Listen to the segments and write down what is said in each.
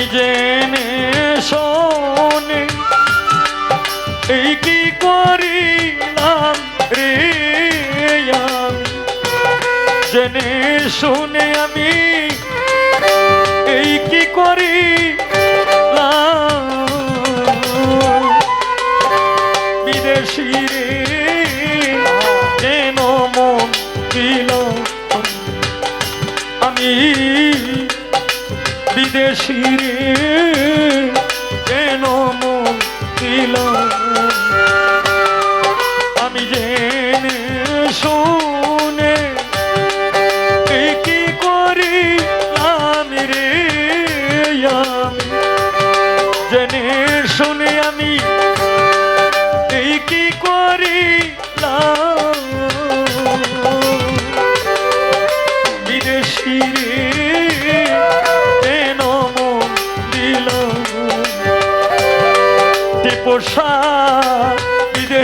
আমি জেনে শোনে এই কি করিলাম রে জেনে শুনে আমি এই কি করি বিদেশি বিদেশি রে কেন মন দিল আমি জেনে শুনে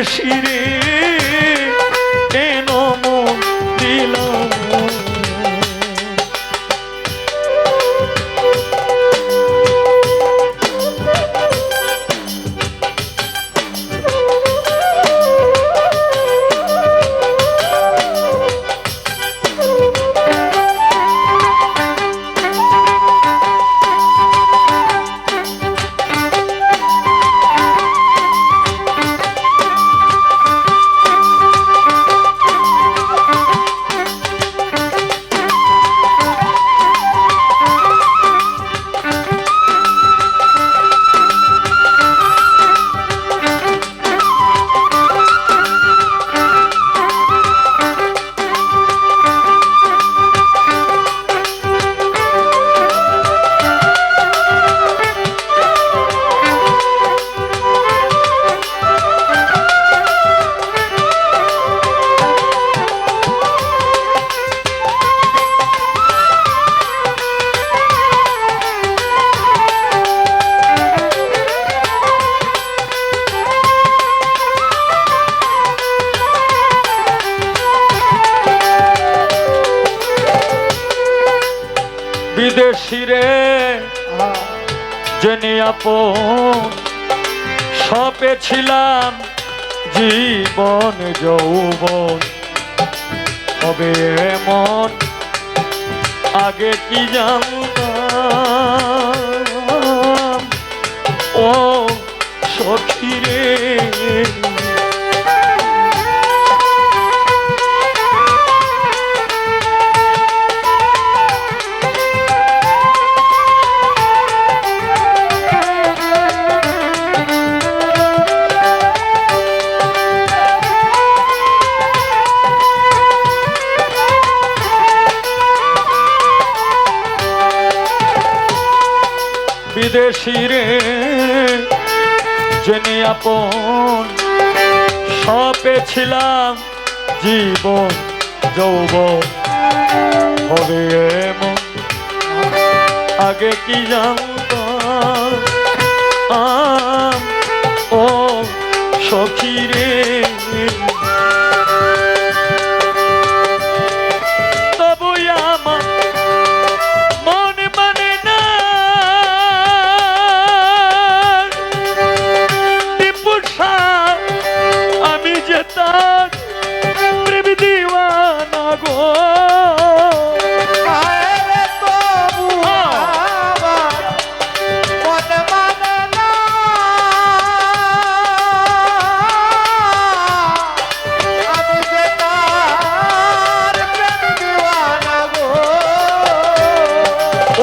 বিদেশি বিদেশি রে জেনে আপন, সপে ছিলাম জীবন, যৌবন। হবে এমন আগে কি জানতাম? ও সখী রে। আপন সপে ছিলাম জীবন যৌব হবে এমন আগে কি জানত আম ও সখী রে।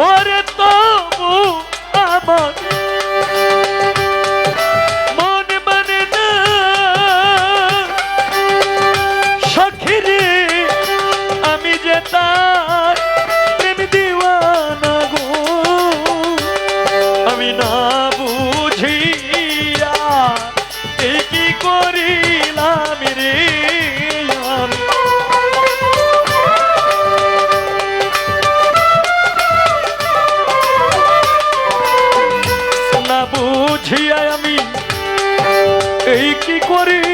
ওরে কি করি?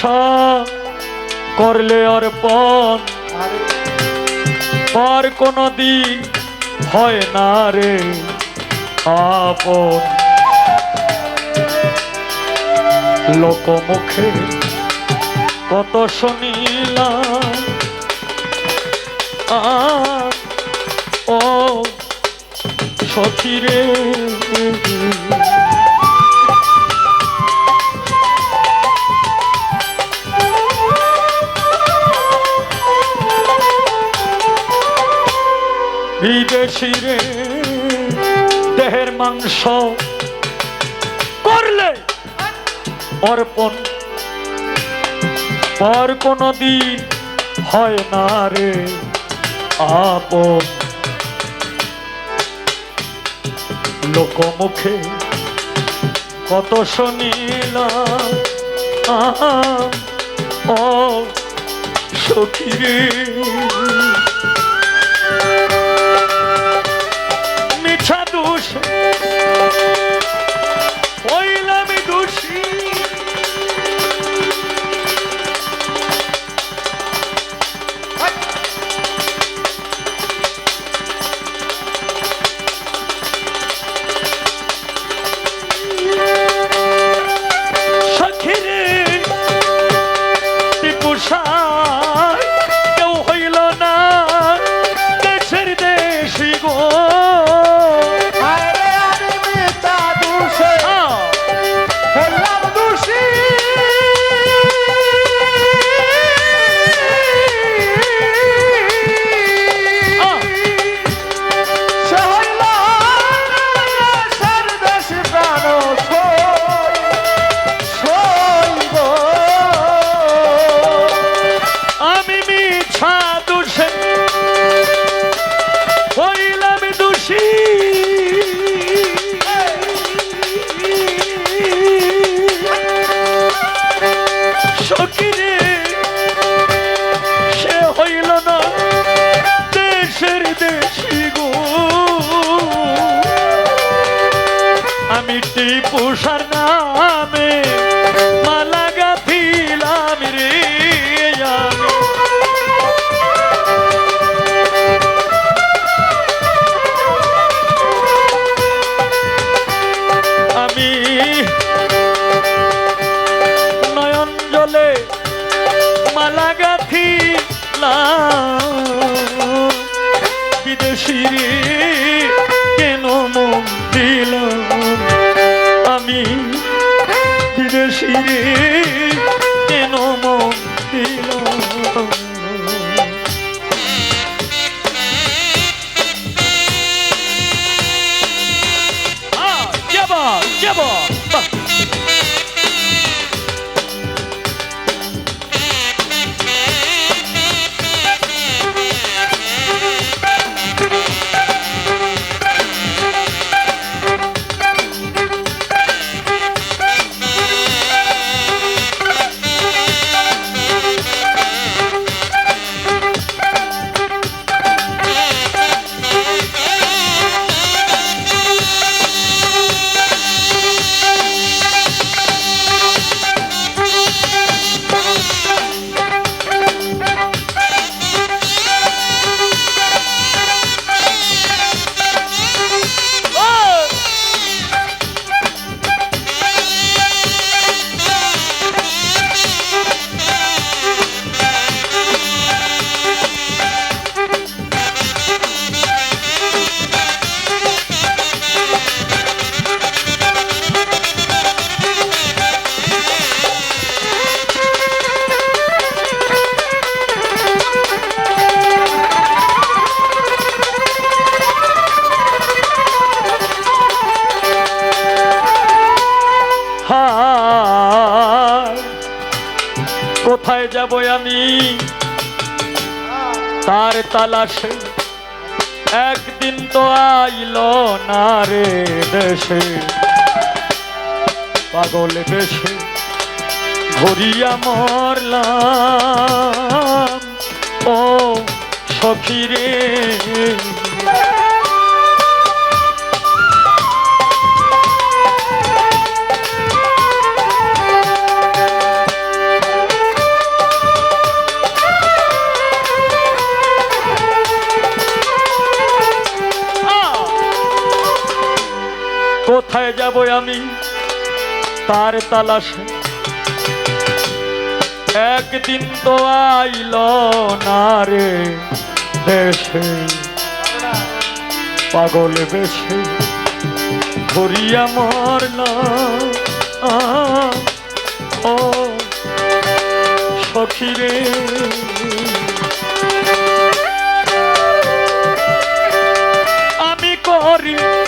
মাংস করলে অর্পণ। আরে পর কোনো দিন হয় না রে আপন। লোকমুখে কত শুনিলাম ও সখী রে বিদেশি রে, দেহের মাংস করলে অর্পণ পর কোনো দিন হয় না রে আপন। লোকমুখে কত শুনিলাম ও সখী মিছা আমি টিপুষার নামে, মালা গাথিলাম রে আমি। আমি নয়ন জলে মালা গাথিলাম। বিদেশি রে কেন মন দিলাম তার তালাশে, একদিন তো আইল না রে দেশে। পাগল বেশে ঘুরিয়া মরলাম। ও সখী রে যাব আমি তার তালাশে। একদিন তো আইল না রে দেশে। পাগল বেশে ঘুরিয়া মরলা। রে। আমি করি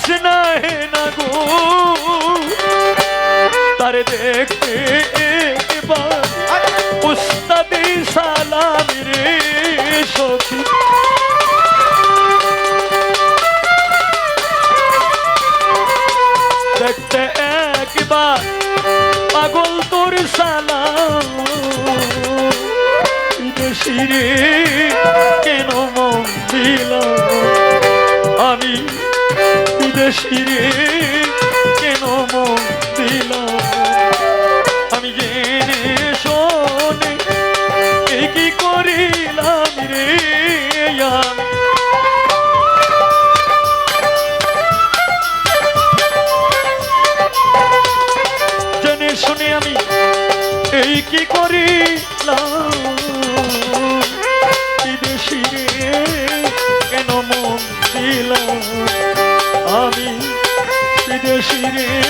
হাসনা হে না গো। তারে দেখতে একবার উস্তাদি সালাম রে সখী। দেখতে একবার পাগল তোর সালাম। বিদেশিরে কেন বিদেশিরে কেন মন দিলাম আমি জেনে শোনে, এ কি করিলাম রে জেনে শুনে আমি, এই কি করিলাম? বিদেশি রে